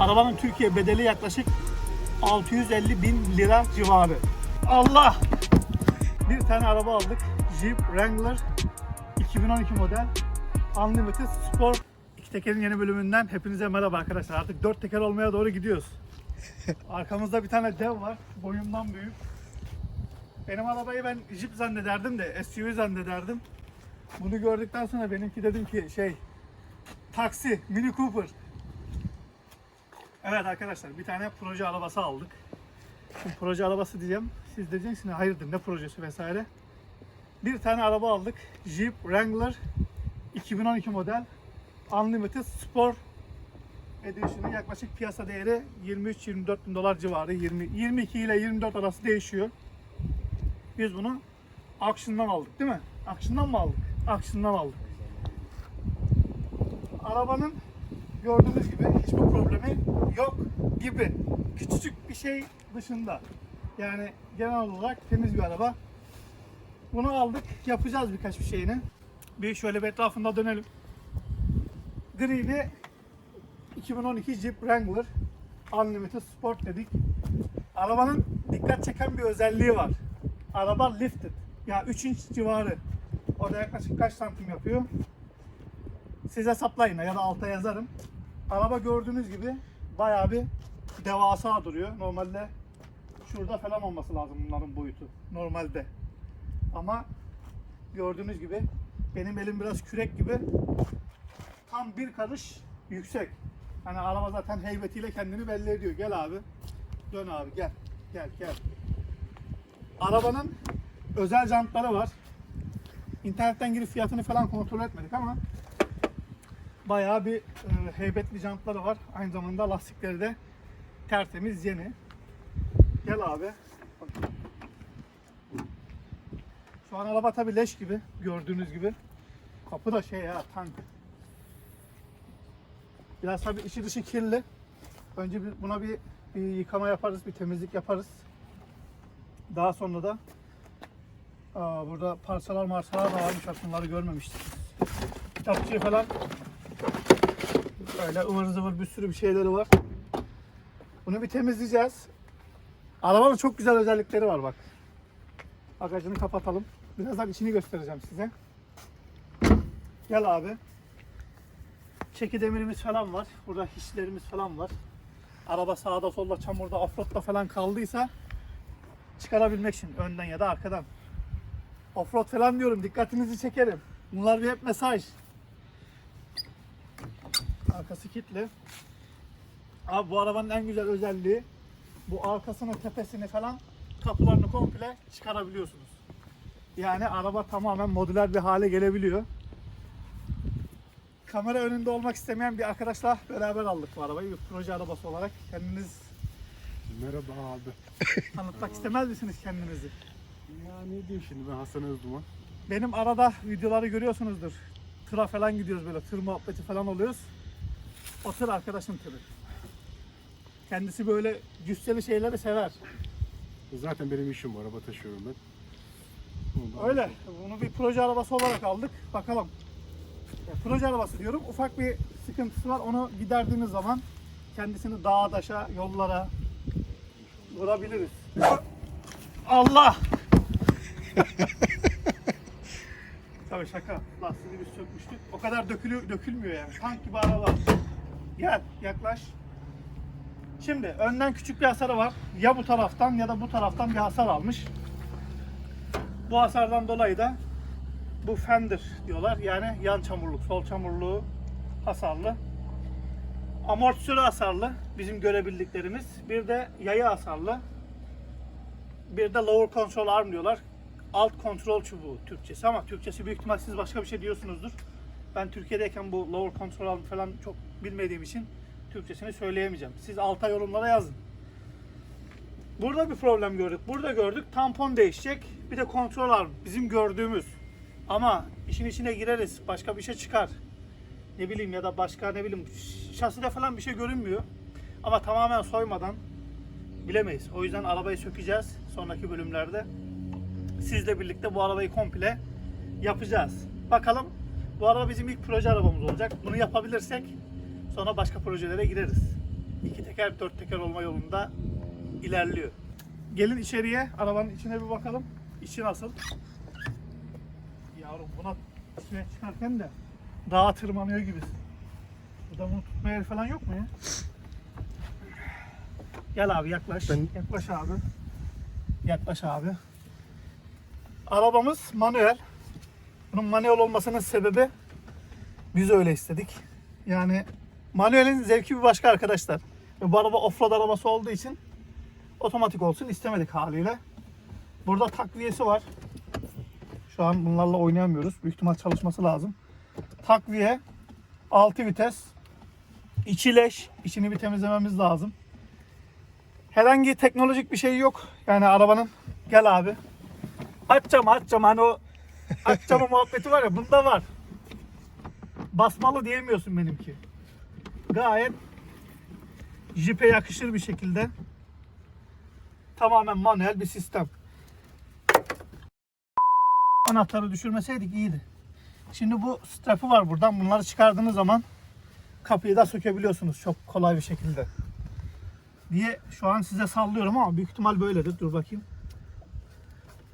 Arabanın Türkiye bedeli yaklaşık 650 bin lira civarı. Allah! Bir tane araba aldık. Jeep Wrangler 2012 model Unlimited Sport. İki tekerin yeni bölümünden hepinize merhaba arkadaşlar. Artık dört teker olmaya doğru gidiyoruz. Arkamızda bir tane dev var. Boyumdan büyük. Benim arabayı ben Jeep zannederdim de SUV zannederdim. Bunu gördükten sonra benimki dedim ki şey taksi, Mini Cooper. Evet arkadaşlar bir tane proje arabası aldık. Şimdi proje arabası diyeceğim. Siz diyeceksiniz hayırdır ne projesi vesaire. Bir tane araba aldık. Jeep Wrangler 2012 model Unlimited Sport Edition'ı yaklaşık piyasa değeri 23-24 bin dolar civarı. 20, 22 ile 24 arası değişiyor. Biz bunu Auction'dan aldık değil mi? Auction'dan mı aldık? Auction'dan aldık. Arabanın gördüğünüz gibi hiçbir problemi yok gibi. Küçücük bir şey dışında. Yani genel olarak temiz bir araba. Bunu aldık. Yapacağız birkaç bir şeyini. Bir şöyle bir etrafında dönelim. Gri'li 2012 Jeep Wrangler Unlimited Sport dedik. Arabanın dikkat çeken bir özelliği var. Araba lifted. Ya 3 inç civarı. O da yaklaşık kaç santim yapıyor? Siz hesaplayın ya da alta yazarım. Araba gördüğünüz gibi bayağı bir devasa duruyor. Normalde şurada falan olması lazım bunların boyutu. Normalde. Ama gördüğünüz gibi benim elim biraz kürek gibi tam bir karış yüksek. Hani araba zaten heybetiyle kendini belli ediyor. Gel abi. Dön abi gel. Gel gel. Arabanın özel jantları var. İnternetten girip fiyatını falan kontrol etmedik ama bayağı bir e, heybetli jantları var. Aynı zamanda lastikleri de tertemiz yeni. Gel abi. Şu an araba tabi leş gibi gördüğünüz gibi. Kapı da şey ya tank. Biraz tabi içi dışı kirli. Önce buna bir, bir yıkama yaparız, bir temizlik yaparız. Daha sonra da aa, burada parçalar marçalar da varmış bunları görmemiştik. Kitapçığı falan böyle ıvır zıvır bir sürü bir şeyleri var. Bunu bir temizleyeceğiz. Arabanın çok güzel özellikleri var bak. Bagajını kapatalım. Birazdan içini göstereceğim size. Gel abi. Çeki demirimiz falan var. Burada hislerimiz falan var. Araba sağda solda çamurda offroadda falan kaldıysa çıkarabilmek için önden ya da arkadan. Offroad falan diyorum dikkatinizi çekerim. Bunlar bir hep mesaj. Arkası kilitli. Abi bu arabanın en güzel özelliği bu arkasının tepesini falan kapılarını komple çıkarabiliyorsunuz. Yani araba tamamen modüler bir hale gelebiliyor. Kamera önünde olmak istemeyen bir arkadaşla beraber aldık bu arabayı. Bir proje arabası olarak. Kendiniz Merhaba abi. tanıtmak istemez misiniz kendinizi? Ya ne diyeyim şimdi ben Hasan Özduman. Benim arada videoları görüyorsunuzdur. Tıra falan gidiyoruz böyle. Tır muhabbeti falan oluyoruz. O arkadaşım tırı. Kendisi böyle cüsseli şeyleri sever. Zaten benim işim var, araba taşıyorum ben. Ondan Öyle. Bunu bir proje arabası olarak aldık. Bakalım. Ya, proje arabası diyorum. Ufak bir sıkıntısı var. Onu giderdiğimiz zaman kendisini dağa, taşa, yollara vurabiliriz. Allah! Tabii şaka. Lastiğini biz sökmüştük. O kadar dökülü, dökülmüyor yani. Tank gibi araba. Gel, yaklaş. Şimdi önden küçük bir hasarı var. Ya bu taraftan ya da bu taraftan bir hasar almış. Bu hasardan dolayı da bu fender diyorlar. Yani yan çamurluk, sol çamurluğu hasarlı. Amortisörü hasarlı. Bizim görebildiklerimiz. Bir de yayı hasarlı. Bir de lower control arm diyorlar. Alt kontrol çubuğu Türkçesi ama Türkçesi büyük ihtimal siz başka bir şey diyorsunuzdur. Ben Türkiye'deyken bu lower control arm falan çok bilmediğim için Türkçesini söyleyemeyeceğim. Siz alta yorumlara yazın. Burada bir problem gördük. Burada gördük. Tampon değişecek. Bir de kontrol arm. Bizim gördüğümüz. Ama işin içine gireriz. Başka bir şey çıkar. Ne bileyim ya da başka ne bileyim şaside falan bir şey görünmüyor. Ama tamamen soymadan bilemeyiz. O yüzden arabayı sökeceğiz sonraki bölümlerde. Sizle birlikte bu arabayı komple yapacağız. Bakalım bu araba bizim ilk proje arabamız olacak. Bunu yapabilirsek sonra başka projelere gireriz. iki teker dört teker olma yolunda ilerliyor. Gelin içeriye arabanın içine bir bakalım. İçi nasıl? Yavrum buna suya çıkarken de dağa tırmanıyor gibisin. Burada bunu tutma yeri falan yok mu ya? Gel abi yaklaş. Ben- Yaklaş abi. Yaklaş abi. Arabamız manuel. Bunun manuel olmasının sebebi biz öyle istedik. Yani manuelin zevki bir başka arkadaşlar. Bu araba offroad arabası olduğu için otomatik olsun istemedik haliyle. Burada takviyesi var. Şu an bunlarla oynayamıyoruz. Büyük ihtimal çalışması lazım. Takviye, 6 vites, içi leş, içini bir temizlememiz lazım. Herhangi teknolojik bir şey yok. Yani arabanın gel abi. Açacağım açacağım hani o açacağım muhabbeti var ya bunda var. Basmalı diyemiyorsun benimki. Gayet jipe yakışır bir şekilde tamamen manuel bir sistem. Anahtarı düşürmeseydik iyiydi. Şimdi bu strapı var buradan. Bunları çıkardığınız zaman kapıyı da sökebiliyorsunuz çok kolay bir şekilde. Diye şu an size sallıyorum ama büyük ihtimal böyledir. Dur bakayım.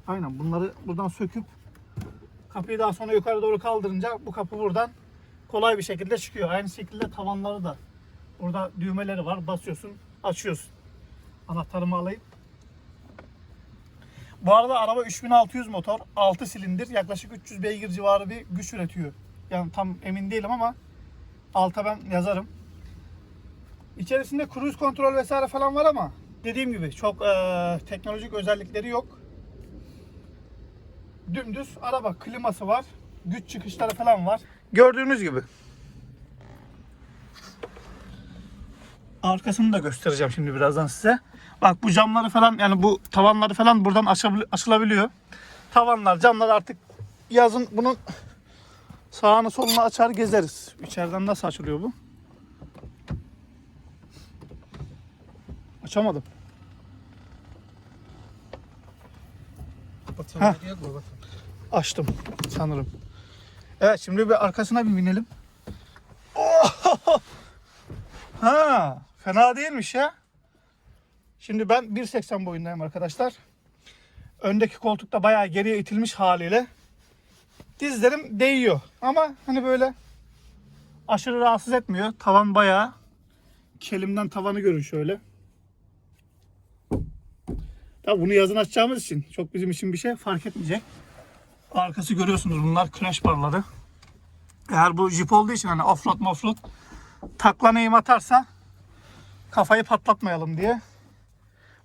Aynen bunları buradan söküp kapıyı daha sonra yukarı doğru kaldırınca bu kapı buradan kolay bir şekilde çıkıyor. Aynı şekilde tavanları da burada düğmeleri var. Basıyorsun, açıyorsun. Anahtarımı alayım. Bu arada araba 3600 motor, 6 silindir, yaklaşık 300 beygir civarı bir güç üretiyor. Yani tam emin değilim ama alta ben yazarım. İçerisinde cruise kontrol vesaire falan var ama dediğim gibi çok eee, teknolojik özellikleri yok. Dümdüz araba kliması var. Güç çıkışları falan var. Gördüğünüz gibi. Arkasını da göstereceğim şimdi birazdan size. Bak bu camları falan yani bu tavanları falan buradan açılabiliyor. Tavanlar, camlar artık yazın bunun sağını solunu açar gezeriz. İçeriden nasıl açılıyor bu? Açamadım. Bak. Açtım sanırım. Evet şimdi bir arkasına bir binelim. Oh! Ha, fena değilmiş ya. Şimdi ben 1.80 boyundayım arkadaşlar. Öndeki koltukta bayağı geriye itilmiş haliyle. Dizlerim değiyor. Ama hani böyle aşırı rahatsız etmiyor. Tavan bayağı. Kelimden tavanı görün şöyle. Tabii bunu yazın açacağımız için çok bizim için bir şey fark etmeyecek. Arkası görüyorsunuz bunlar crash barları. Eğer bu jip olduğu için hani offroad offroad takla neyim atarsa kafayı patlatmayalım diye.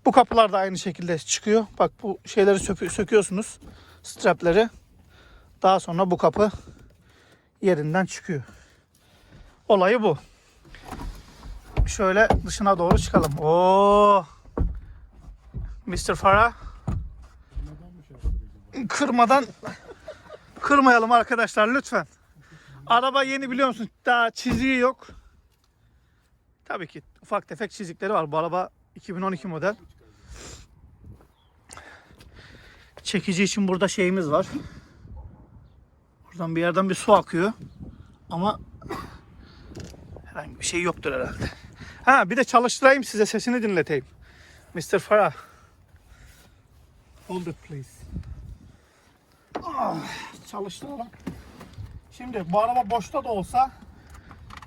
Bu kapılar da aynı şekilde çıkıyor. Bak bu şeyleri sökü- söküyorsunuz. Strapleri. Daha sonra bu kapı yerinden çıkıyor. Olayı bu. Şöyle dışına doğru çıkalım. Oo. Mr. Farah kırmadan kırmayalım arkadaşlar lütfen. Araba yeni biliyor musun? Daha çiziği yok. Tabii ki ufak tefek çizikleri var. Bu araba 2012 model. Çekici için burada şeyimiz var. Buradan bir yerden bir su akıyor. Ama herhangi bir şey yoktur herhalde. Ha bir de çalıştırayım size sesini dinleteyim. Mr. Farah. Hold it please. Ah, çalıştıralım. Şimdi bu araba boşta da olsa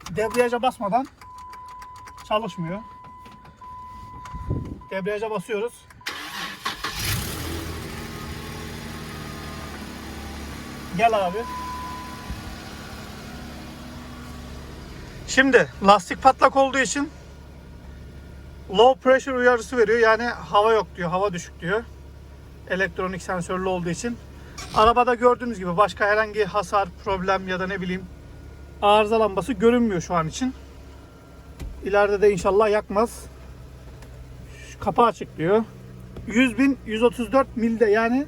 debriyaja basmadan çalışmıyor. Debriyaja basıyoruz. Gel abi. Şimdi lastik patlak olduğu için low pressure uyarısı veriyor. Yani hava yok diyor, hava düşük diyor. Elektronik sensörlü olduğu için. Arabada gördüğünüz gibi başka herhangi hasar, problem ya da ne bileyim arıza lambası görünmüyor şu an için. İleride de inşallah yakmaz. Şu açık diyor. 100 bin 134 milde yani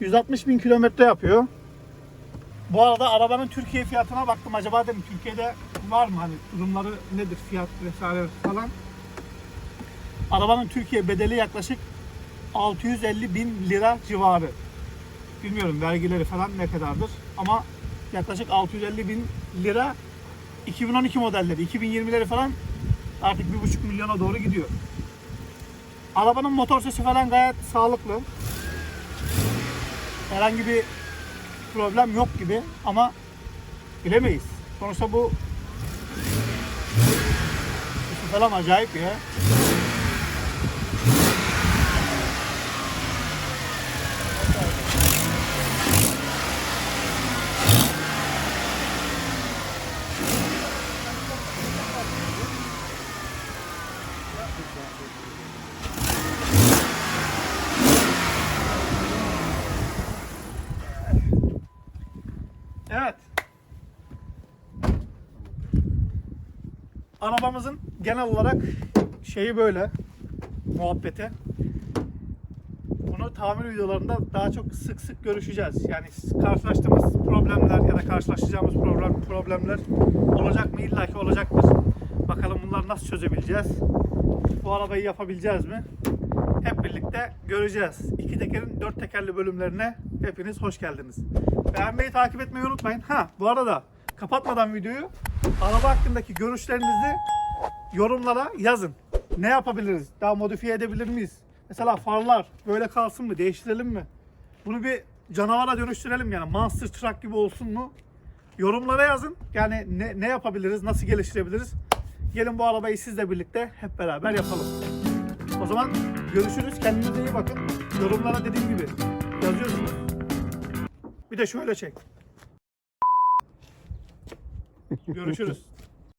160 bin kilometre yapıyor. Bu arada arabanın Türkiye fiyatına baktım. Acaba dedim Türkiye'de var mı hani durumları nedir fiyat vesaire falan. Arabanın Türkiye bedeli yaklaşık 650 bin lira civarı. Bilmiyorum vergileri falan ne kadardır ama yaklaşık 650 bin lira 2012 modelleri 2020'leri falan Artık 1,5 milyona doğru gidiyor. Arabanın motor sesi falan gayet sağlıklı. Herhangi bir problem yok gibi ama bilemeyiz. Sonuçta bu falan acayip ya. Evet. Arabamızın genel olarak şeyi böyle muhabbeti. Bunu tamir videolarında daha çok sık sık görüşeceğiz. Yani karşılaştığımız problemler ya da karşılaşacağımız problem, problemler olacak mı? İlla ki olacaktır. Bakalım bunları nasıl çözebileceğiz? Bu arabayı yapabileceğiz mi? Hep birlikte göreceğiz. İki tekerin dört tekerli bölümlerine hepiniz hoş geldiniz. Beğenmeyi, takip etmeyi unutmayın. Ha bu arada kapatmadan videoyu araba hakkındaki görüşlerinizi yorumlara yazın. Ne yapabiliriz? Daha modifiye edebilir miyiz? Mesela farlar böyle kalsın mı? Değiştirelim mi? Bunu bir canavara dönüştürelim yani. Monster Truck gibi olsun mu? Yorumlara yazın. Yani ne, ne yapabiliriz? Nasıl geliştirebiliriz? Gelin bu arabayı sizle birlikte hep beraber yapalım. O zaman görüşürüz. Kendinize iyi bakın. Yorumlara dediğim gibi yazıyorsunuz. Bir de şöyle çek. Görüşürüz.